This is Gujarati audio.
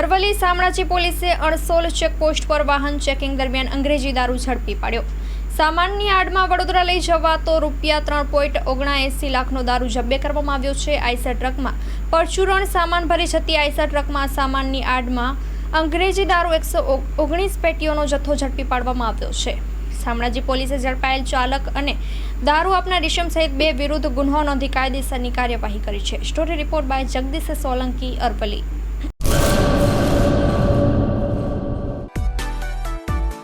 અરવલ્લી શામળાજી પોલીસે અણસોલ ચેકપોસ્ટ પર વાહન ચેકિંગ દરમિયાન અંગ્રેજી દારૂ ઝડપી પાડ્યો. સામાનની આડમાં વડોદરા લઈ જવાતો રૂપિયા ત્રણ પોઈન્ટ ઓગણાએંસી લાખનો દારૂ જબ્બે કરવામાં આવ્યો છે આઈસર ટ્રકમાં. પરચુરણ સામાન ભરી જતી આઈસર ટ્રકમાં સામાનની આડમાં અંગ્રેજી દારૂ એકસો ઓગણીસ પેટીઓનો જથ્થો ઝડપી પાડવામાં આવ્યો છે. શામળાજી પોલીસે ઝડપાયેલ ચાલક અને દારૂ આપનાર ઇસમ સહિત બે વિરુદ્ધ ગુન્હો નોંધી કાયદેસરની કાર્યવાહી કરી છે. Story report by Jagdish Solanki, Aravalli.